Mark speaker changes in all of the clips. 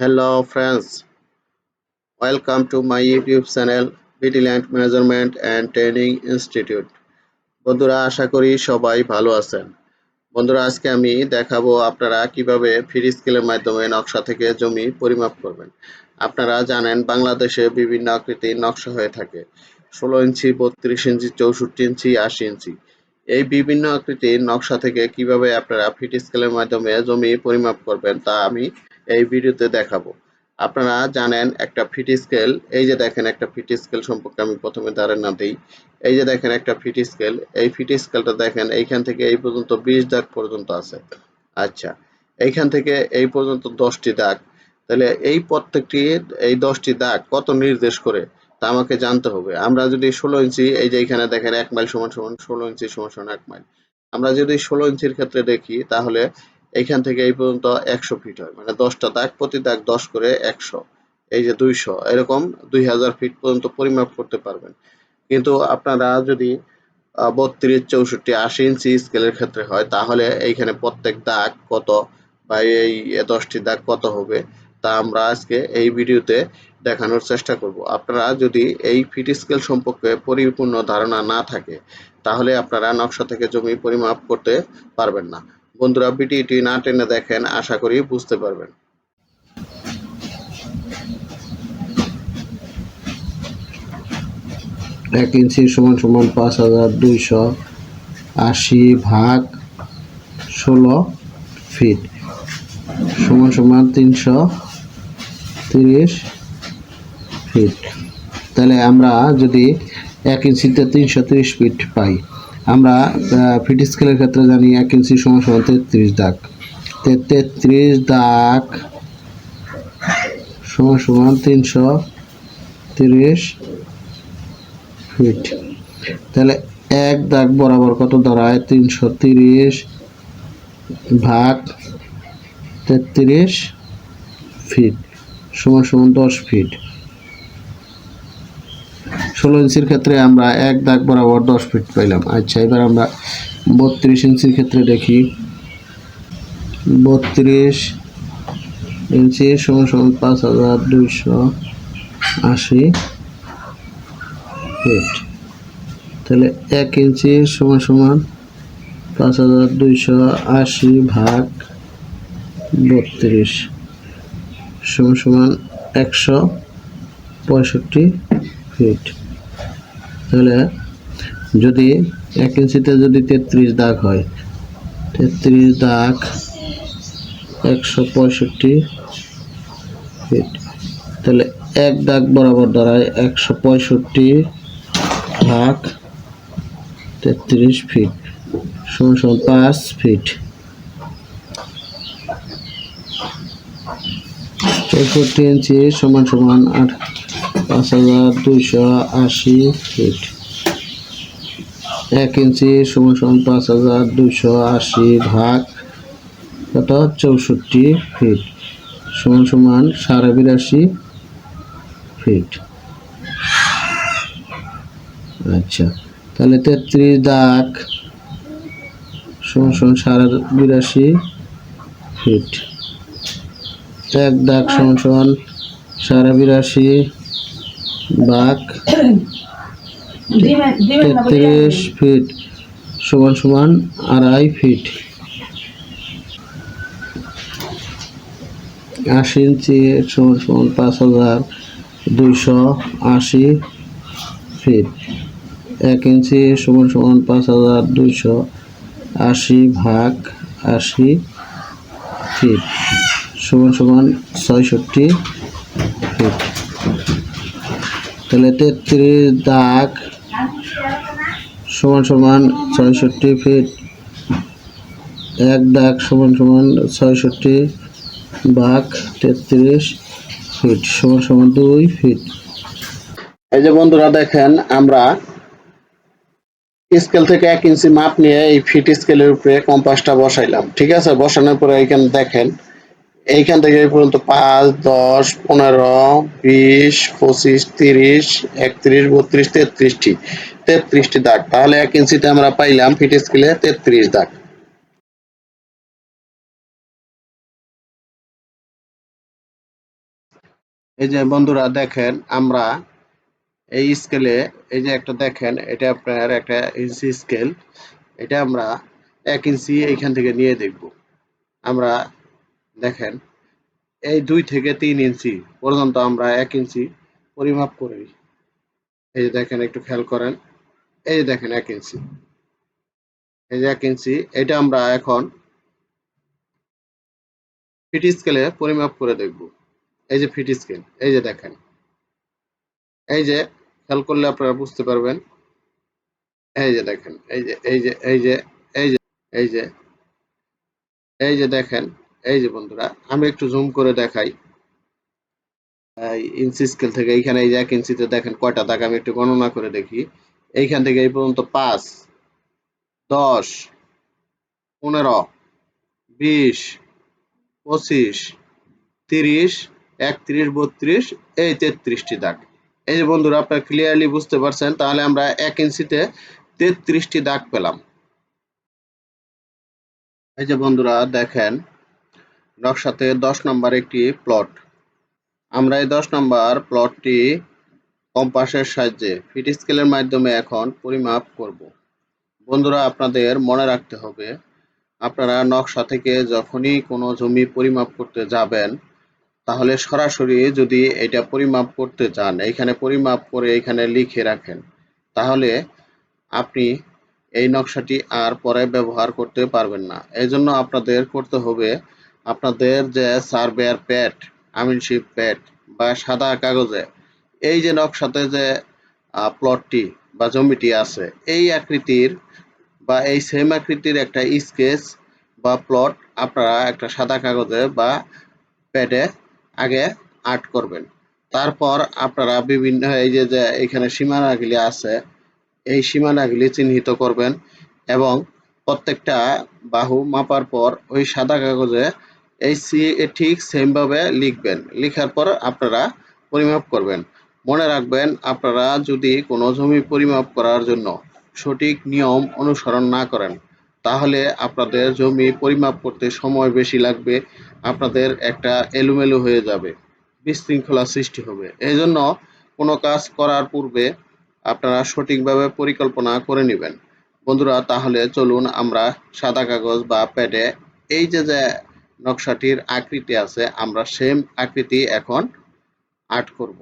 Speaker 1: Hello friends, welcome to my YouTube channel Land Measurement and Training Institute. বন্ধুরা আশা করি সবাই ভালো আছেন। বন্ধুরা আজকে আমি দেখাবো আপনারা কীভাবে ফ্রি স্কেলের মাধ্যমে নকশা থেকে জমি পরিমাপ করবেন। আপনারা জানেন বাংলাদেশে বিভিন্ন আকৃতির নকশা হয়ে থাকে। ষোলো ইঞ্চি বত্রিশ ইঞ্চি চৌষট্টি ইঞ্চি আশি ইঞ্চি। এই বিভিন্ন আকৃতির নকশা থেকে কীভাবে আপনারা ফিট স্কেলের মাধ্যমে জমি পরিমাপ করবেন তা আমি এই ভিডিওতে দেখাবো। আপনারা জানেন একটা ফিট স্কেল, এই যে দেখেন একটা ফিট স্কেল সম্পর্কে আমি প্রথমে ধারণা দিই। এই যে দেখেন একটা ফিট স্কেল, এই ফিট স্কেলটা দেখেন এইখান থেকে এই পর্যন্ত বিশ দাগ পর্যন্ত আছে। আচ্ছা এইখান থেকে এই পর্যন্ত দশটি দাগ। তাহলে এই প্রত্যেকটি, এই দশটি দাগ কত নির্দেশ করে? তা আমাকে জানতে হবে। আমরা যদি ষোলো ইঞ্চি, এই যে এখানে দেখেন এক মাইল সমান সমান ষোলো ইঞ্চি সমান সমান এক মাইল। আমরা যদি ষোলো ইঞ্চির ক্ষেত্রে দেখি, তাহলে এইখান থেকে এই পর্যন্ত একশো ফিট হয়। মানে দশটা দাগ, প্রতি দাগ দশ করে একশো। এই যে দুইশো, এরকম দুই হাজার ফিট পর্যন্ত পরিমাপ করতে পারবেন। কিন্তু আপনারা যদি বত্রিশ, চৌষট্টি, আশি ইঞ্চি স্কেলের ক্ষেত্রে হয়, তাহলে এইখানে প্রত্যেক দাগ কত বা এই দশটি দাগ কত হবে, তা আমরা আজকে এই ভিডিওতে দেখানোর চেষ্টা করব। আপনারা যদি এই ফিট স্কেল সম্পর্কে পরিপূর্ণ ধারণা না থাকে, তাহলে আপনারা নকশা থেকে জমি পরিমাপ করতে পারবেন না। বন্ধুরা ভিডিওটি না টেনে দেখেন, আশা করি বুঝতে পারবেন।
Speaker 2: এক ইঞ্চি সমান সমান পাঁচ হাজার দুইশো আশি ভাগ ষোলো ফিট সমান সমান তিনশো তিরিশ ফিট তাহলে আমরা যদি এক ইঞ্চিতে তিনশো তিরিশ ফিট পাই আমরা ফিট স্কেলের ক্ষেত্রে জানি এক ইঞ্চি সমান সমান তেত্রিশ দাগ। তেত্রিশ দাগ সমান সমান তিনশো তিরিশ ফিট। তাহলে এক দাগ বরাবর কত দাঁড়ায়? তিনশো তিরিশ ভাগ তেত্রিশ ফিট। সমান সমান দশ ফিট। ষোলো ইঞ্চির ক্ষেত্রে আমরা এক দাগ বরাবর দশ ফিট পাইলাম। আচ্ছা এবার আমরা বত্রিশ ইঞ্চির ক্ষেত্রে দেখি। বত্রিশ ইঞ্চি সমান সমান পাঁচ হাজার দুইশো আশি ফিট তাহলে এক ইঞ্চি সমান সমান পাঁচ হাজার দুইশো আশি ভাগ বত্রিশ সমান সমান একশো পঁয়ষট্টি ফিট তাহলে যদি এক ইঞ্চিতে যদি তেত্রিশ দাগ হয়, তেত্রিশ দাগ একশো পঁয়ষট্টি ফিট তাহলে এক দাগ বরাবর দাঁড়ায় একশো পঁয়ষট্টি ভাগ তেত্রিশ ফিট সমান সমান পাঁচ ফিট চৌষট্টি ইঞ্চি সমান সমান আট পাঁচ হাজার দুইশো আশি ফিট। এক ইঞ্চি সমান সমান পাঁচ হাজার দুইশো আশি ভাগ কত? চৌষট্টি ফিট। সমান সমান সাড়ে বিরাশি ফিট। আচ্ছা তাহলে তেত্রিশ দাগ সমান সমান সাড়ে বিরাশি ফিট। এক দাগ সমান সমান সাড়ে বিরাশি বাঘ তেত্রিশ ফিট সমান সমান আড়াই ফিট। আশি ইঞ্চি সমান সমান পাঁচ হাজার দুইশো আশি ফিট। এক ইঞ্চি সমান সমান পাঁচ হাজার দুইশো আশি ভাগ আশি ফিট। সমান সমান ছয়ষট্টি ফিট। তাহলে তেত্রিশ দাগ সমান সমান ছয়ষট্টি ফিট এক দাগ সমান সমান ছয়ষট্টি ভাগ তেত্রিশ ফিট সমান সমান দুই ফিট
Speaker 1: এই যে বন্ধুরা দেখেন, আমরা স্কেল থেকে এক ইঞ্চি মাপ নিয়ে এই ফিট স্কেলের উপরে কম্পাসটা বসাইলাম। ঠিক আছে? বসানোর পরে এখানে দেখেন এইখান থেকে এই পর্যন্ত পাঁচ, দশ, পনেরো, বিশ, পঁচিশ, তিরিশ, একত্রিশ, বত্রিশ, তেত্রিশটি। তেত্রিশটি দাগ। তাহলে এক ইঞ্চিতে আমরা পাইলাম ফিট স্কেলে তেত্রিশ দাগ। এই যে বন্ধুরা দেখেন, আমরা এই স্কেলে, এই যে একটা দেখেন, এটা আপনার একটা ইঞ্চি স্কেল। এটা আমরা এক ইঞ্চি এইখান থেকে নিয়ে দেখব। আমরা দেখেন, এই দুই থেকে তিন ইঞ্চি পর্যন্ত আমরা এক ইঞ্চি পরিমাপ করি। এই যে দেখেন, একটু খেয়াল করেন। এই যে দেখেন, এক ইঞ্চি। এই যে এক ইঞ্চি, এটা আমরা এখন ফিট স্কেলে পরিমাপ করে দেখব। এই যে ফিট স্কেল, এই যে দেখেন। এই যে খেয়াল করলে আপনারা বুঝতে পারবেন। এই যে দেখেন, এই যে এই যে এই যে এই যে এই যে এই যে দেখেন। এই যে বন্ধুরা, আমি একটু জুম করে দেখাই। ইঞ্চি স্কেল থেকে এইখানে এই যে এক ইঞ্চিতে দেখেন কয়টা দাগ, আমি একটু গণনা করে দেখি। এইখান থেকে এই পর্যন্ত পাঁচ, দশ, পনেরো, বিশ, পঁচিশ, তিরিশ, একত্রিশ, বত্রিশ, এই তেত্রিশটি দাগ। এই যে বন্ধুরা, আপনারা ক্লিয়ারলি বুঝতে পারছেন, তাহলে আমরা এক ইঞ্চিতে তেত্রিশটি দাগ পেলাম। এই যে বন্ধুরা, দেখেন নকশাতে দশ নম্বর একটি প্লট আমরা এই দশ নম্বর প্লটটি কম্পাসের সাহায্যে ফিট স্কেলের মাধ্যমে এখন পরিমাপ করব। বন্ধুরা, আপনাদের মনে রাখতে হবে, আপনারা নকশা থেকে যখনই কোনো জমি পরিমাপ করতে যাবেন, তাহলে সরাসরি যদি এটা পরিমাপ করতে চান এইখানে পরিমাপ করে এখানে লিখে রাখেন, তাহলে আপনি এই নকশাটি আর পরে ব্যবহার করতে পারবেন না। এই জন্য আপনাদের করতে হবে আপনাদের যে সার্ভেয়ার প্যাড আমিনশিপ প্যাড বা সাদা কাগজে, এই যে নকশাতে যে প্লটটি বা জমিটি আছে, এই আকৃতির বা এই সেম আকৃতির একটা স্কেচ বা প্লট আপনারা একটা সাদা কাগজে বা প্যাডে আগে আর্ট করবেন। তারপর আপনারা বিভিন্ন, এই যে যে এখানে সীমানাগুলি আছে, এই সীমানাগুলি চিহ্নিত করবেন এবং প্রত্যেকটা বাহু মাপার পর ওই সাদা কাগজে এই সি ঠিক সেম ভাবে লিখবেন। লেখার পর আপনারা পরিমাপ করবেন। মনে রাখবেন, আপনারা যদি কোনো জমি পরিমাপ করার জন্য সঠিক নিয়ম অনুসরণ না করেন, তাহলে আপনাদের জমি পরিমাপ করতে সময় বেশি লাগবে, আপনাদের একটা এলোমেলো হয়ে যাবে, বিশৃঙ্খলা সৃষ্টি হবে। এই জন্য কোনো কাজ করার পূর্বে আপনারা সঠিকভাবে পরিকল্পনা করে নেবেন। বন্ধুরা, তাহলে চলুন আমরা সাদা কাগজ বা প্যাডে এই যে যে নকশাটির আকৃতি আছে আমরা সেম আকৃতি এখন আর্ট করব।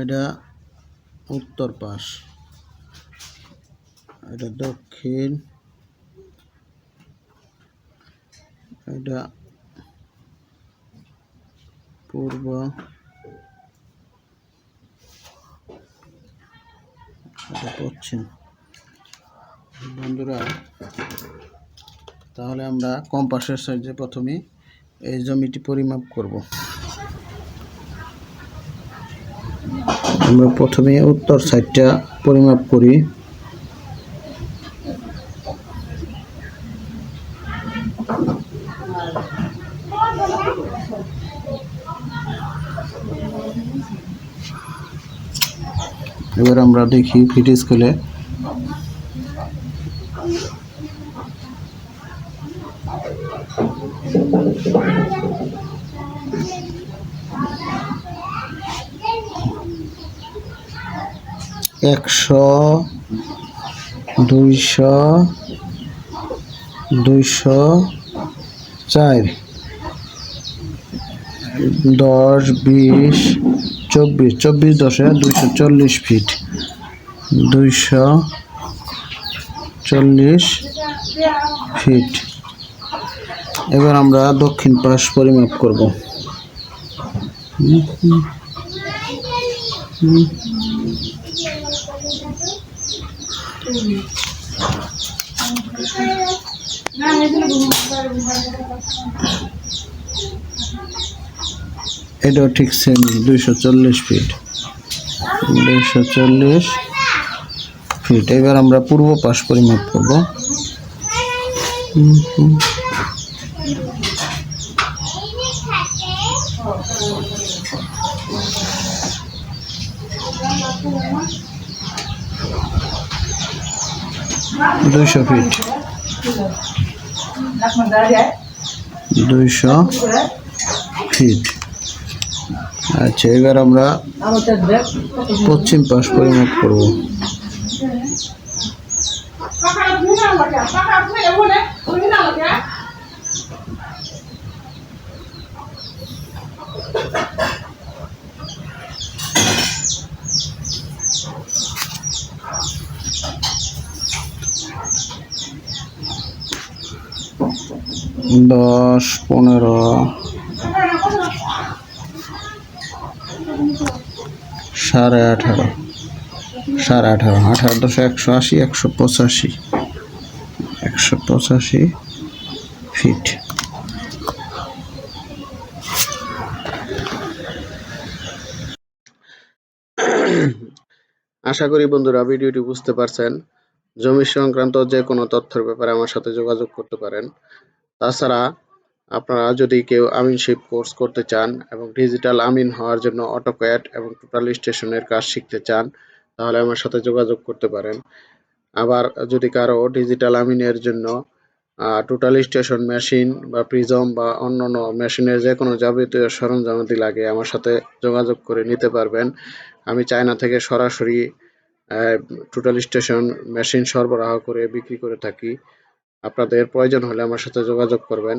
Speaker 2: এটা উত্তর পাশ এটা দক্ষিণ এটা পূর্ব। এটা পশ্চিম বন্ধুরা, তাহলে আমরা কম্পাসের সাহায্যে প্রথমে এই জমিটি পরিমাপ করব। আমরা প্রথমে উত্তর সাইডটা পরিমাপ করি। এবার আমরা দেখি ফিট স্কেলে। একশো দুইশো দুইশো চার দশ বিশ চব্বিশ চব্বিশ দশে দুইশো চল্লিশ ফিট দুইশো চল্লিশ ফিট এবার আমরা দক্ষিণ পাশ পরিমাপ করব। এটাও ঠিক সেম দুইশো চল্লিশ ফিট দুইশো চল্লিশ ফিট এবার আমরা পূর্ব পাশ পরিমাপ করব। দুইশো ফিট দুইশো ফিট আচ্ছা এবার আমরা পশ্চিম পাশ পরিমাপ করব। দশ পনেরো সাড়ে আঠারো। সাড়ে আঠারো। আঠারো দশ একশো আশি, একশো পঁচাশি। একশো পঁচাশি ফিট
Speaker 1: আশা করি বন্ধুরা ভিডিওটি বুঝতে পারছেন। জমি সংক্রান্ত যে কোনো তথ্যের ব্যাপারে আমার সাথে যোগাযোগ করতে পারেন। তাছাড়া আপনারা যদি কেউ আমিনশিপ কোর্স করতে চান এবং ডিজিটাল আমিন হওয়ার জন্য অটোক্যাড এবং টোটাল স্টেশনের কাজ শিখতে চান, তাহলে আমার সাথে যোগাযোগ করতে পারেন। আবার যদি কারও ডিজিটাল আমিনের জন্য টোটাল স্টেশন মেশিন বা প্রিজম বা অন্যান্য মেশিনের যে কোনো যাবতীয় সরঞ্জামাদি লাগে, আমার সাথে যোগাযোগ করে নিতে পারবেন। আমি চায়না থেকে সরাসরি টোটাল স্টেশন মেশিন সরবরাহ করে বিক্রি করে থাকি। আপনাদের প্রয়োজন হলে আমার সাথে যোগাযোগ করবেন।